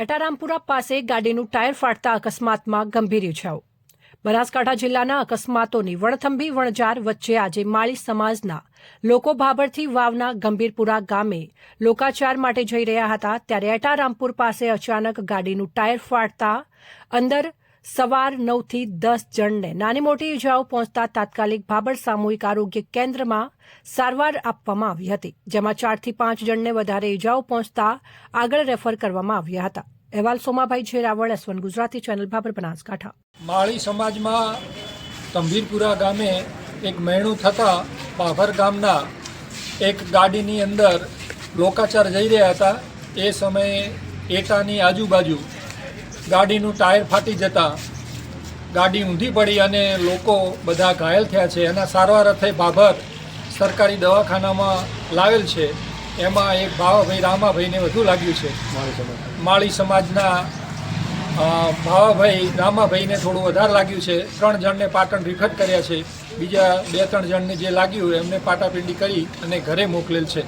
એટારામપુરા પાસે ગાડીનું ટાયર ફાટતા અકસ્માતમાં ગંભીર ઇજાઓ બનાસકાંઠા જિલ્લાના અકસ્માતોની વણથંભી વણજાર વચ્ચે આજે માળી સમાજના લોકો ભાભરથી વાવના ગંભીરપુરા ગામે લોકાચાર માટે જઈ રહ્યા હતા, ત્યારે એટારામપુર પાસે અચાનક ગાડીનું ટાયર ફાટતા અંદર સવાર નવથી દસ જણને નાની મોટી ઇજાઓ પહોંચતા તાત્કાલિક ભાબર સામૂહિક આરોગ્ય કેન્દ્રમાં સારવાર આપવામાં આવી હતી, જેમાં ચારથી પાંચ જણને વધારે ઇજાઓ પહોંચતા આગળ રેફર કરવામાં આવ્યા હતા. અહેવાલ Somabhai Jerawal S one Gujarati, channel Bhabhar Banaskantha. માળી સમાજમાં તંભીરપુરા ગામે એક મહેણું થતાં પાભર ગામના એક ગાડીની અંદર લોકાચાર જઈ રહ્યા હતા. એ સમયે એટાની આજુબાજુ ગાડીનું ટાયર ફાટી જતાં ગાડી ઊંધી પડી અને લોકો બધા ઘાયલ થયા છે. એના સારવાર અર્થે ભાભર સરકારી દવાખાનામાં લાવેલ છે. એમાં એક ભાવાભાઈ રામાભાઈને વધુ લાગ્યું છે. માળી સમાજના. ભાવાભાઈ રામાભાઈને થોડું વધારે લાગ્યું છે. ત્રણ જણને પાટણ રિફર કર્યા છે. બીજા બે ત્રણ જણને જે લાગ્યું એમને પાટાપિંડી કરી અને ઘરે મોકલેલ છે.